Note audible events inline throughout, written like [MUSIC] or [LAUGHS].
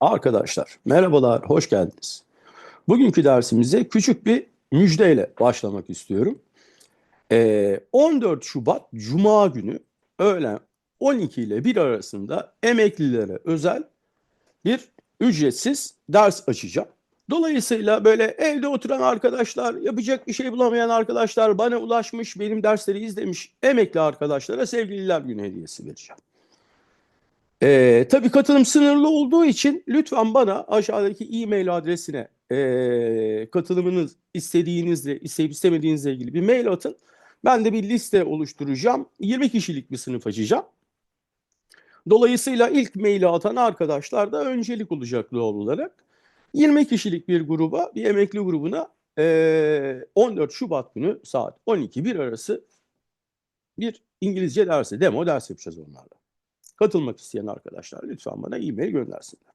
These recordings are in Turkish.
Arkadaşlar merhabalar, hoş geldiniz. Bugünkü dersimize küçük bir müjdeyle başlamak istiyorum. Ee, 14 Şubat Cuma günü öğlen 12 ile 1 arasında emeklilere özel bir ücretsiz ders açacağım. Dolayısıyla böyle evde oturan arkadaşlar, yapacak bir şey bulamayan arkadaşlar, bana ulaşmış, benim dersleri izlemiş emekli arkadaşlara sevgililer günü hediyesi vereceğim. Ee, tabii katılım sınırlı olduğu için lütfen bana aşağıdaki e-mail adresine ee, katılımınız istediğinizle, isteyip istemediğinizle ilgili bir mail atın. Ben de bir liste oluşturacağım. 20 kişilik bir sınıf açacağım. Dolayısıyla ilk maili atan arkadaşlar da öncelik olacak doğal olarak. 20 kişilik bir gruba, bir emekli grubuna ee, 14 Şubat günü saat 12-1 arası bir İngilizce dersi, demo ders yapacağız onlarla. Katılmak isteyen arkadaşlar lütfen bana e-mail göndersinler.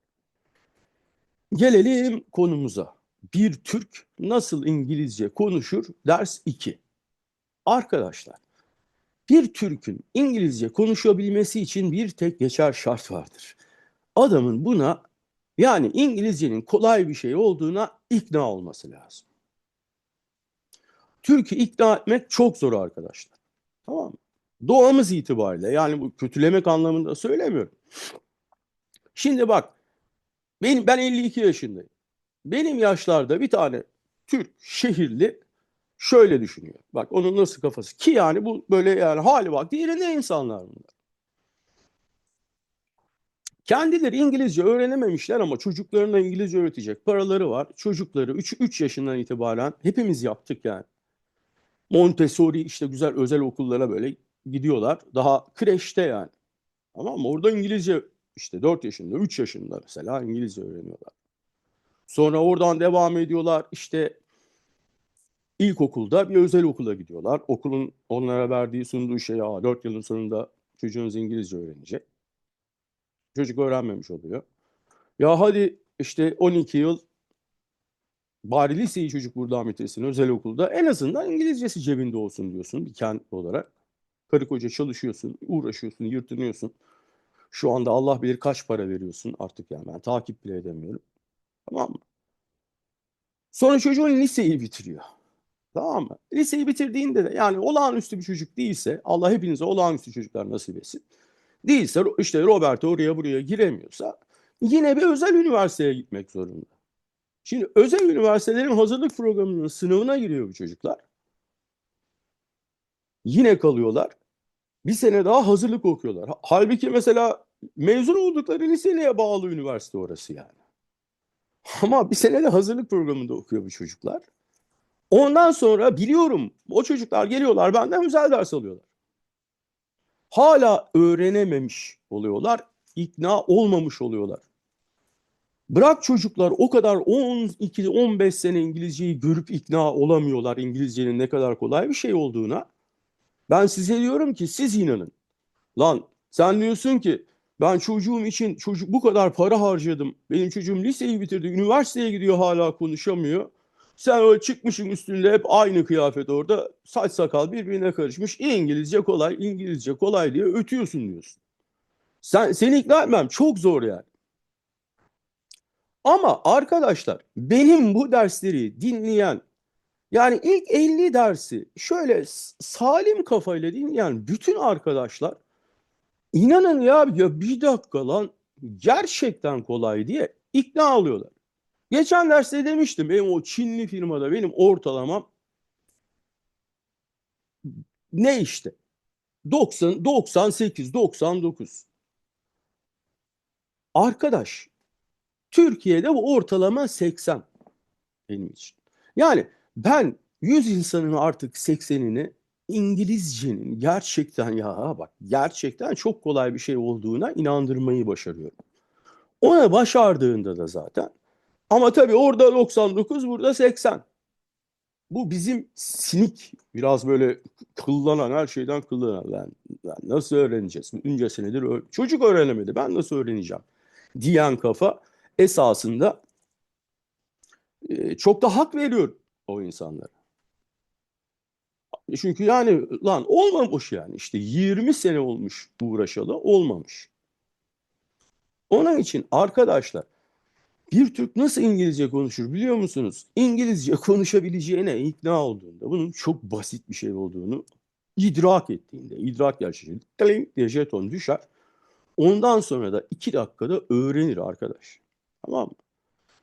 Gelelim konumuza. Bir Türk nasıl İngilizce konuşur? Ders 2. Arkadaşlar, bir Türk'ün İngilizce konuşabilmesi için bir tek geçer şart vardır. Adamın buna yani İngilizcenin kolay bir şey olduğuna ikna olması lazım. Türk'ü ikna etmek çok zor arkadaşlar. Tamam mı? Doğamız itibariyle yani bu kötülemek anlamında söylemiyorum. Şimdi bak benim, ben 52 yaşındayım. Benim yaşlarda bir tane Türk şehirli şöyle düşünüyor. Bak onun nasıl kafası ki yani bu böyle yani hali vakti yerinde insanlar bunlar. Kendileri İngilizce öğrenememişler ama çocuklarına İngilizce öğretecek paraları var. Çocukları 3, 3 yaşından itibaren hepimiz yaptık yani. Montessori işte güzel özel okullara böyle gidiyorlar. Daha kreşte yani. Tamam mı? Orada İngilizce işte 4 yaşında, 3 yaşında mesela İngilizce öğreniyorlar. Sonra oradan devam ediyorlar. İşte ilkokulda bir özel okula gidiyorlar. Okulun onlara verdiği, sunduğu şey, Aa, 4 yılın sonunda çocuğunuz İngilizce öğrenecek. Çocuk öğrenmemiş oluyor. Ya hadi işte 12 yıl bari liseyi çocuk buradan bitirsin özel okulda. En azından İngilizcesi cebinde olsun diyorsun bir kent olarak. Karı koca çalışıyorsun, uğraşıyorsun, yırtınıyorsun. Şu anda Allah bilir kaç para veriyorsun artık yani ben takip bile edemiyorum. Tamam mı? Sonra çocuğun liseyi bitiriyor. Tamam mı? Liseyi bitirdiğinde de yani olağanüstü bir çocuk değilse Allah hepinize olağanüstü çocuklar nasip etsin. Değilse işte Roberto oraya buraya giremiyorsa yine bir özel üniversiteye gitmek zorunda. Şimdi özel üniversitelerin hazırlık programının sınavına giriyor bu çocuklar. Yine kalıyorlar. Bir sene daha hazırlık okuyorlar. Halbuki mesela mezun oldukları liseye bağlı üniversite orası yani. Ama bir sene de hazırlık programında okuyor bu çocuklar. Ondan sonra biliyorum o çocuklar geliyorlar benden özel ders alıyorlar. Hala öğrenememiş oluyorlar, ikna olmamış oluyorlar. Bırak çocuklar o kadar 12-15 sene İngilizceyi görüp ikna olamıyorlar İngilizcenin ne kadar kolay bir şey olduğuna. Ben size diyorum ki siz inanın. Lan sen diyorsun ki ben çocuğum için çocuk bu kadar para harcadım. Benim çocuğum liseyi bitirdi, üniversiteye gidiyor hala konuşamıyor. Sen öyle çıkmışın üstünde hep aynı kıyafet orada. Saç sakal birbirine karışmış. İngilizce kolay, İngilizce kolay diye ötüyorsun diyorsun. Sen, seni ikna etmem çok zor yani. Ama arkadaşlar benim bu dersleri dinleyen yani ilk 50 dersi şöyle salim kafayla dinleyen bütün arkadaşlar inanın ya, ya bir dakika lan gerçekten kolay diye ikna oluyorlar. Geçen derste demiştim benim o Çinli firmada benim ortalamam ne işte 90 98 99 arkadaş Türkiye'de bu ortalama 80 benim için. Yani ben 100 insanın artık 80'ini İngilizcenin gerçekten ya bak gerçekten çok kolay bir şey olduğuna inandırmayı başarıyorum. Ona başardığında da zaten ama tabii orada 99 burada 80. Bu bizim sinik biraz böyle kıllanan her şeyden kıllanan ben, ben nasıl öğreneceğiz? Bunca senedir çocuk öğrenemedi ben nasıl öğreneceğim diyen kafa esasında e, çok da hak veriyor o insanlara. Çünkü yani lan olmamış yani işte 20 sene olmuş uğraşalı olmamış. Onun için arkadaşlar Bir Türk nasıl İngilizce konuşur biliyor musunuz? İngilizce [LAUGHS] konuşabileceğine ikna olduğunda bunun çok basit bir şey olduğunu idrak ettiğinde, idrak gerçeği tling diye jeton düşer. Ondan sonra da iki dakikada öğrenir arkadaş. Tamam mı?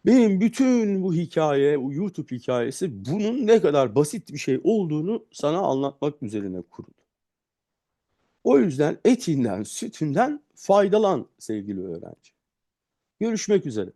Benim bütün bu hikaye, bu YouTube hikayesi bunun ne kadar basit bir şey olduğunu sana anlatmak üzerine kuruldu. O yüzden etinden, sütünden faydalan sevgili öğrenci. Görüşmek üzere.